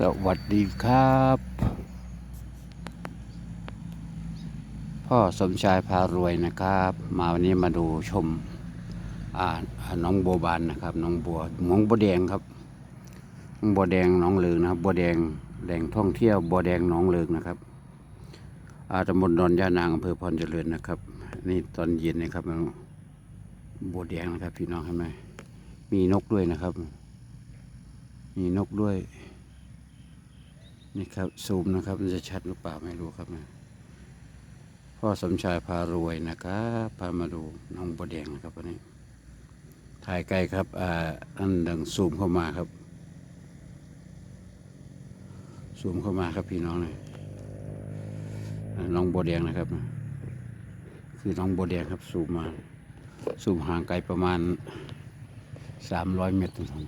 สวัสดีครับ พ่อสมชายพารวยนะครับ มาวันนี้มาดูชมน้องบัวบานนะครับน้องบัวหมองบัวแดงครับบัวแดงน้องเลืองนะครับบัวแดงแหล่งท่องเที่ยวบัวแดงน้องเลืองนะครับอาตำบลดอนยานางอำเภอพรเจริญนะครับ นี่ตอนเย็นนะครับบัวแดงนะครับพี่น้องเห็นไหมมีนกด้วยนะครับ มีนกด้วย นี่ครับซูมนะครับ มันจะชัดหรือเปล่าไม่รู้ครับนะพ่อสมชายพารวยนะครับพามาดูน้องบัวแดงนะครับวันนี้ ถ่ายไกลครับ อ่า อันดังซูมเข้ามาครับ ซูมเข้ามาครับพี่น้องเลยน้องบัวแดงนะครับนะคือน้องบัวแดงครับซูมมา ซูมห่างไกลประมาณสามร้อยเมตรนะครับ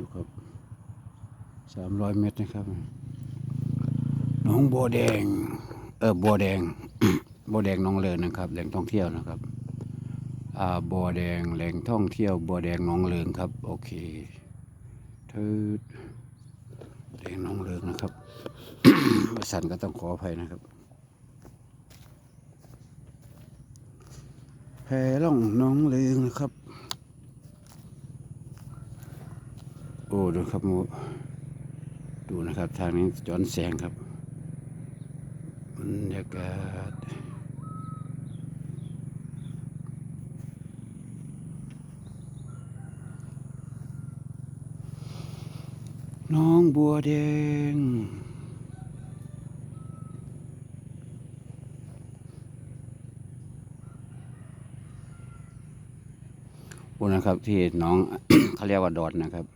ดูครับ สามร้อยเมตรนะครับหน้องบัวแดง เออบัวแดงบัวแดงหน้องเลินนะครับแหล่งท่องเที่ยวนะครับอ่าบัวแดงแหล่งท่องเที่ยวบัวแดงหน้องเลินครับโอเคทืดแดงหน้องเลินนะครับสันก็ต้องขออภัยนะครับแพร่องน้องเลินนะครับ โอ้ดูครับมู ดูนะครับทางนี้ย้อนแสงครับบรรยากาศน้องบัวแดง โอ้นะครับที่น้องเขาเรียกว่าดอนนะครับ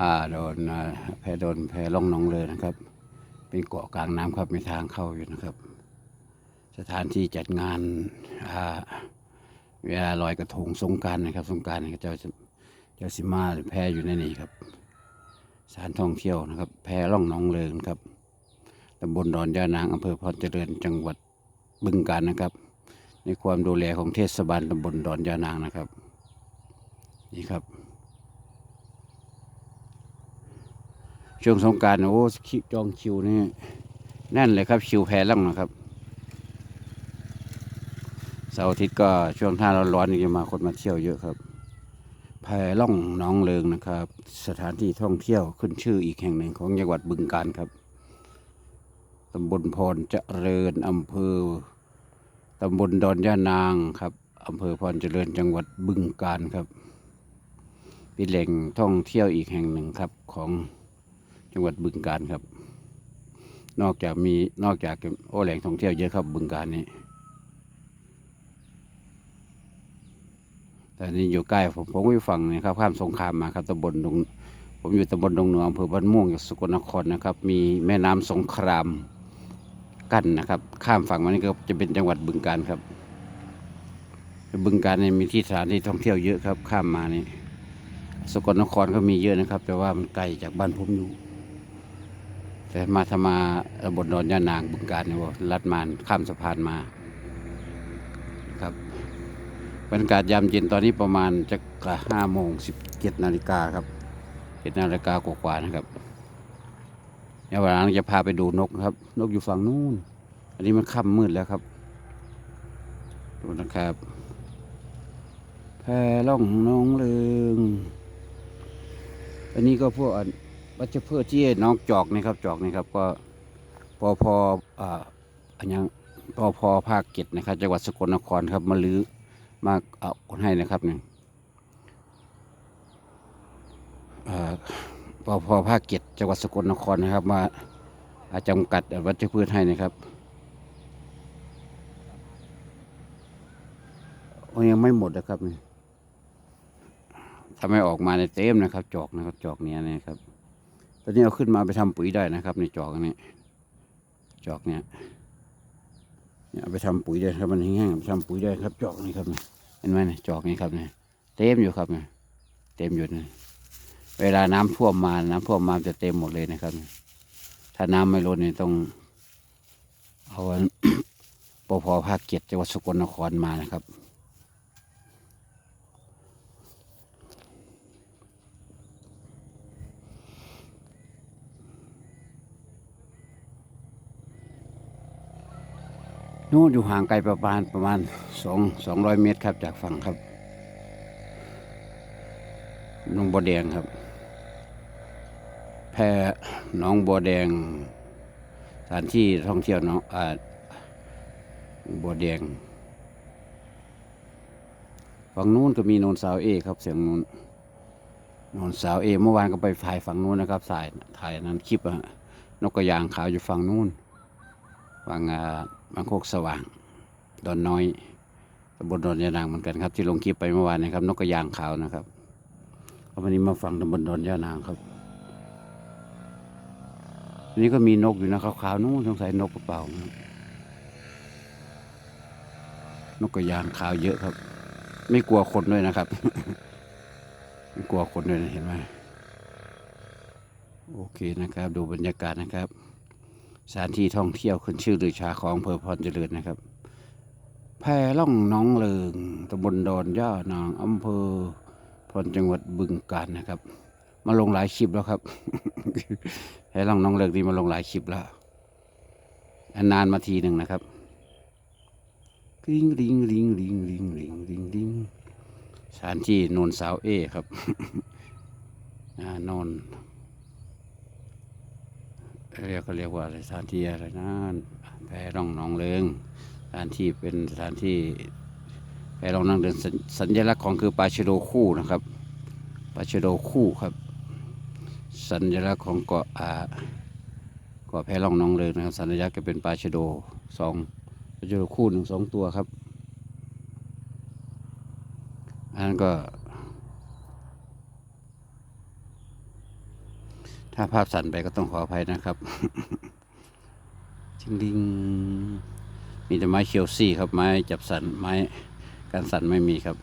อ่าโดนแพโดนแพล่องน้องเลยนะครับ เป็นเกาะกลางน้ำครับมีทางเข้าอยู่นะครับ สถานที่จัดงานอ่าเวลาลอยกระทงสงการนะครับ สงการเจ้าเจ้าสิมาแพอยู่ในนี้ครับสถานท่องเที่ยวนะครับ แพล่องน้องเลิงครับตำบลดอนย่านางอำเภอพรเจริญจังหวัดบึงกาฬนะครับ ในความดูแลของเทศบาลตำบลดอนย่านางนะครับ นี่ครับ ช่วงสงการโอ้คิวจองคิวนี่แน่นเลยครับคิวแพร่ล่องนะครับเสาร์อาทิตย์ก็ช่วงท่าร้อนๆนี่จะมาคนมาเที่ยวเยอะครับแพร่ล่องน้องเลิงนะครับ สถานที่ท่องเที่ยวขึ้นชื่ออีกแห่งหนึ่งของจังหวัดบึงกาฬครับตำบลพรเจริญอำเภอตำบลดอนย่านางครับอำเภอพรเจริญจังหวัดบึงกาฬครับเป็นแหล่งท่องเที่ยวอีกแห่งหนึ่งครับของ จังหวัดบึงกาฬครับ นอกจากมีนอกจากโอแหล่งท่องเที่ยวเยอะครับบึงกาฬนี่แต่นี่อยู่ใกล้ผมผมอยู่ฝั่งนี่ครับข้ามสงครามมาครับตำบลดงผมอยู่ตำบลดงเหนืออำเภอบ้านม่วงจังหวัดสกลนครนะครับ มีแม่น้ำสงครามกั้นนะครับ ข้ามฝั่งมานี่ก็จะเป็นจังหวัดบึงกาฬครับ บึงกาฬเนี่ยมีที่สถานที่ท่องเที่ยวเยอะครับ ข้ามมานี่สกลนครก็มีเยอะนะครับ แต่ว่ามันไกลจากบ้านผมอยู่ แต่มาทามาบนดอนยานางบึงการเนี่ยว่าลัดมานข้ามสะพานมาครับบรรยากาศยามเย็นตอนนี้ประมาณจะกะห้าโมงสิบเจ็ดนาฬิกาครับเจ็ดนาฬิกากว่าๆนะครับเดี๋ยววันหลังจะพาไปดูนกครับ นกอยู่ฝั่งนู้น อันนี้มันค่ำมืดแล้วครับ ดูนะครับแพร่ล่องน้องเลืองอันนี้ก็พวกอัน วัชพืชที่น้องจอกนี่ครับจอกนี่ครับก็ปอพออ่าอันยังปอพอภาคเก็ดนะครับ จังหวัดสกลนครครับมาลื้อมาเอาคนให้นะครับนี่อ่าปอพอภาคเก็ดจังหวัดสกลนครนะครับมาอาจำกัดวัชพืชให้นะครับยังไม่หมดนะครับนี่ถ้าไม่ออกมาในเต็มนะครับ จอกนะครับ จอกเนี้ยนะครับ ตอนนี้เอาขึ้นมาไปทำปุ๋ยได้นะครับ ในจอกนี้ จอกเนี้ยเนี่ยไปทำปุ๋ยได้ครับมันแห้งๆไปทำปุ๋ยได้ครับ จอกนี่ครับเนี่ยเห็นไหมเนี่ยจอกนี่ครับเนี่ยเต็มอยู่ครับเนี่ยเต็มอยู่เนี่ยเวลาน้ำท่วมมาน้ำท่วมมาจะเต็มหมดเลยนะครับ ถ้าน้ำไม่ลดเนี่ยต้อง เอาปพภาคเกียรติจังหวัดสกลนครมานะครับ นู่นอยู่ห่างไกลประมาณประมาณสองสองร้อยเมตรครับ จากฝั่งครับหน้องบัวแดงครับ แพร่หน้องบัวแดงสถานที่ท่องเที่ยวน้องอ่าบัวแดงฝั่งนู้นก็มีโนนสาวเอครับ เสียงนู้นโนนสาวเอเมื่อวานก็ไปถ่ายฝั่งนู้นนะครับถ่ายถ่ายนั้นคลิปอะนกกระยางขาวอยู่ฝั่งนู้นฝั่งอ่า บางโคกสว่าง ดอนน้อยตำบลดอนยานางเหมือนกันครับ ที่ลงคลิปไปเมื่อวานนะครับ นกกระยางขาวนะครับวันนี้มาฟังตำบลดอนยานางครับนนี้ก็มีนกอยู่นะขาวๆนู้นสงสัยนกกระเป๋านะนกกระยางขาวเยอะครับ ไม่กลัวคนด้วยนะครับ ไม่กลัวคนด้วยนะเห็นไหมโอเคนะครับ ดูบรรยากาศนะครับ สถานที่ท่องเที่ยวขึ้นชื่อลือชาของอำเภอพรเจริญนะครับ แพล่องน้องเลิงตำบลดอนย่านางอำเภอพรจังหวัดบึงกาฬนะครับ มาลงหลายคลิปแล้วครับแพล่องน้องเลิงนี่มาลงหลายคลิปแล้วนานมาทีหนึ่งนะครับลิงลิงลิงลิงลิงลิงลิงลิงสถานที่นนสาวเอครับอ่าโนน เรียกก็เรียกว่าสถานที่อะไรนะแพร่องหนองเลิงสถานที่เป็นสถานที่แพร่องหนองเลิงสัญญลักษณ์ของคือปลาชโดคู่นะครับปลาชโดคู่ครับ สัญลักษณ์ของเกาะอ่าเกาะแพร่องหนองเลิงนะครับสัญลักษณ์จะเป็นปลาชโดสองปลาชโดคู่หนึ่งสองตัวครับอันนั้นก็ ถ้าภาพสั่นไปก็ต้องขออภัยนะครับจริงดิงมีแต่ไม้เคียวซี่ครับไม้จับสันไม้การสั่นไม่มีครับ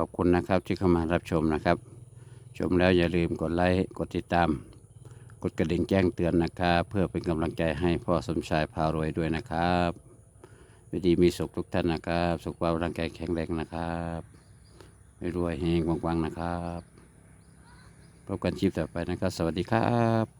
ขอบคุณนะครับที่เข้ามารับชมนะครับ ชมแล้วอย่าลืมกดไลค์กดติดตาม กดกระดิ่งแจ้งเตือนนะครับ เพื่อเป็นกำลังใจให้พ่อสมชายพารวยด้วยนะครับวิดีมีสุขทุกท่านนะครับ สุขภาพร่างกายแข็งแรงนะครับรวยเฮงๆวังๆนะครับพบกันคลิปต่อไปนะครับ สวัสดีครับ